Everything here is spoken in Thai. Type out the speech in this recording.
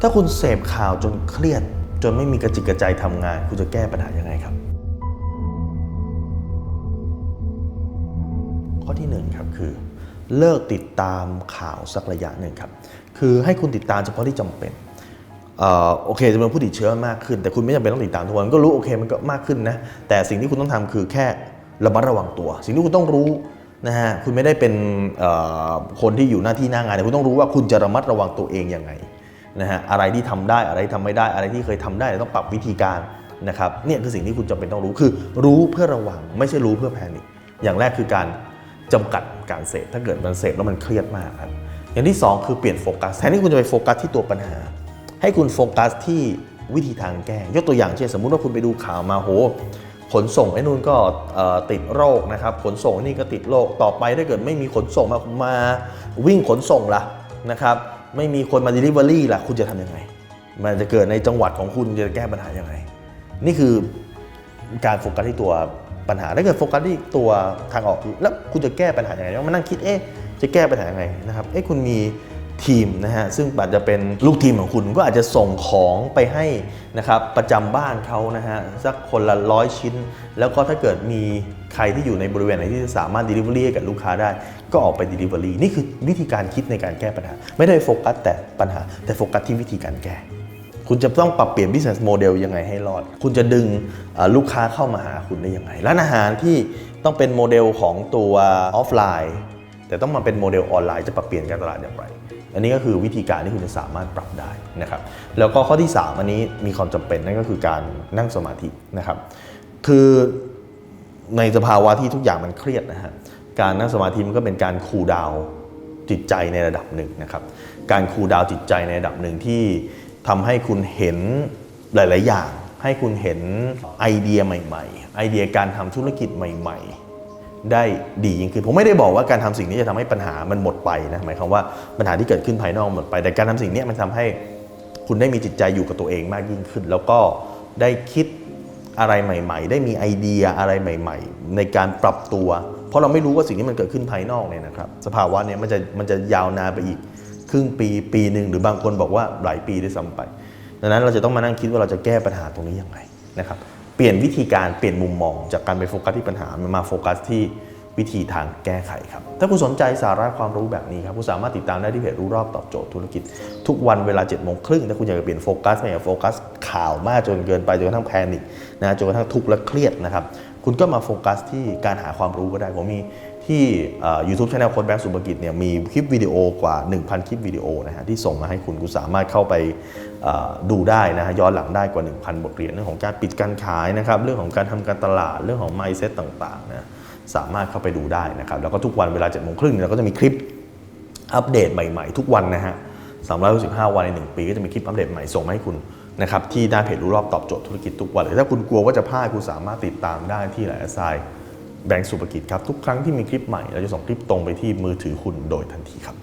ถ้าคุณเสพข่าวจนเครียด จนไม่มีกระจิกกระใจทำงาน คุณจะแก้ปัญหายังไงครับ ข้อที่หนึ่งครับคือ เลิกติดตามข่าวสักระยะหนึ่งครับ คือให้คุณติดตามเฉพาะที่จำเป็นออโอเคจำนวนผู้ติดเชื้อมากขึ้น แต่คุณไม่จำเป็นต้องติดตามทุกวันก็รู้โอเคมันก็มากขึ้นนะแต่สิ่งที่คุณต้องทำคือแค่ระมัดระวังตัว สิ่งที่คุณต้องรู้นะฮะคุณไม่ได้เป็นคนที่อยู่หน้าที่หน้างานแต่คุณต้องรู้ว่าคุณจะระมัดระวังตัวเองยังไง นะฮะอะไรที่ทำได้อะไรที่ทำไม่ได้อะไรที่เคยทำได้ต้องปรับวิธีการนะครับเนี่ยคือสิ่งที่คุณจำเป็นต้องรู้คือ รู้เพื่อระวังไม่ใช่รู้เพื่อแพนิคอย่างแรกคือการจำกัดการเสพถ้าเกิดมันเสพแล้วมันเครียดมากครับอย่างที่ 2 คือเปลี่ยนโฟกัสแทนที่คุณจะไปโฟกัสที่ตัวปัญหา ให้คุณโฟกัสที่วิธีทางแก้ ยกตัวอย่างเช่นสมมุติว่าคุณไปดูข่าวมาโหขนส่งไอ้นู่นก็ติดโรคนะครับขนส่งนี่ก็ติดโรคต่อไปถ้าเกิดไม่มีขนส่งมามาวิ่งขนส่งล่ะนะครับ ไม่มีคนมา Delivery ล่ะ คุณจะทำยังไง มันจะเกิดในจังหวัดของคุณจะแก้ปัญหายังไง นี่คือการโฟกัสที่ตัวปัญหาถ้าเกิดโฟกัสที่ตัวทางออกแล้วคุณจะแก้ปัญหาอย่างไรมานั่งคิดเอ๊ะจะแก้ปัญหายังไงนะครับเอ๊ะคุณมี ทีมนะฮะซึ่งอาจจะเป็นลูกทีมของคุณก็อาจจะส่งของไปให้นะครับประจำบ้านเขานะฮะสักคนละร้อยชิ้น แล้วก็ถ้าเกิดมีใครที่อยู่ในบริเวณไหนที่สามารถ Delivery ให้กับลูกค้าได้ ก็ออกไป Delivery นี่คือวิธีการคิดในการแก้ปัญหา ไม่ได้โฟกัสแต่ปัญหา แต่โฟกัสที่วิธีการแก้คุณจะต้องปรับเปลี่ยน business model ยังไงให้รอด คุณจะดึงลูกค้าเข้ามาหาคุณได้ยังไง ร้านอาหารที่ต้องเป็นโมเดลของตัวออฟไลน์ แต่ต้องมาเป็นโมเดลออนไลน์จะปรับเปลี่ยนการตลาดอย่างไร อันนี้ก็คือวิธีการที่คุณจะสามารถปรับได้นะครับ แล้วก็ข้อที่ 3 อันนี้มีความจำเป็นนั่นก็คือการนั่งสมาธินะครับ คือในสภาวะที่ทุกอย่างมันเครียดนะฮะการนั่งสมาธิมันก็เป็นการคูลดาวจิตใจในระดับหนึ่งนะครับ การคูลดาวจิตใจในระดับหนึ่งที่ทำให้คุณเห็นหลาย ๆ อย่าง ให้คุณเห็นไอเดียใหม่ ๆ ไอเดียการทำธุรกิจใหม่ ๆ ได้ดียิ่งขึ้น ผมไม่ได้บอกว่าการทำสิ่งนี้จะทำให้ปัญหามันหมดไปนะหมายความว่าปัญหาที่เกิดขึ้นภายนอกหมดไป แต่การทำสิ่งนี้มันทำให้คุณได้มีจิตใจอยู่กับตัวเองมากยิ่งขึ้น แล้วก็ได้คิดอะไรใหม่ ๆ ได้มีไอเดียอะไรใหม่ ๆ ในการปรับตัว เพราะเราไม่รู้ว่าสิ่งที่มันเกิดขึ้นภายนอกเนี่ยนะครับ สภาวะเนี้มันจะมันจะยาวนานไปอีกครึ่งปีปีหนึ่งหรือบางคนบอกว่าหลายปีด้วยซ้ำไป ดังนั้นเราจะต้องมานั่งคิดว่าเราจะแก้ปัญหาตรงนี้ยังไงนะครับ เปลี่ยนวิธีการเปลี่ยนมุมมอง จากการไปโฟกัสที่ปัญหามันมาโฟกัสที่วิธีทางแก้ไขครับ ถ้าคุณสนใจสาระความรู้แบบนี้ครับคุณสามารถติดตามได้ที่เพจรู้รอบตอบโจทย์ธุรกิจ ทุกวันเวลา7จ็ดโมงครึ่งถ้าคุณอยากจะเปลี่ยนโฟกัสไม่อยากโฟกัสข่าวมากจนเกินไปจนกระทั่งแพนิคนะจนกระทั่งทุกข์และเครียดนะครับคุณก็มาโฟกัสที่การหาความรู้ก็ได้ผมมีที่ยูทูบช anel โค้ดแบงค์สุภกิจเนี่ยมีคลิปวิดีโอกว่า 1,000 คลิปวิดีโอนะฮะที่ส่งมาให้คุณคุณสามารถเข้าไป ดูได้นะฮะย้อนหลังได้กว่า 1,000 บทเรียนเรื่องของการปิดการขายนะครับเรื่องของการทำการตลาดเรื่องของไมซ์เซ็ต่างๆนะสามารถเข้าไปดูได้นะครับแล้วก็ทุกวันเวลาเจ็ดโมงครึ่งเราก็จะมีคลิปอัปเดตใหม่ๆ ทุกวันนะฮะสามร้อยหกสิบห้าวันในหนึ่งปี ก็จะมีคลิปอัปเดตใหม่ส่งมาให้คุณนะครับที่หน้าเพจรู้รอบตอบโจทย์ธุรกิจทุกวันเลยถ้าคุณกลัวว่าจะพลาดคุณสามารถติดตามได้ที่ไลน์ายแบงก์สุภกิจครับ ทุกครั้งที่มีคลิปใหม่ เราจะส่งคลิปตรงไปที่มือถือคุณโดยทันทีครับ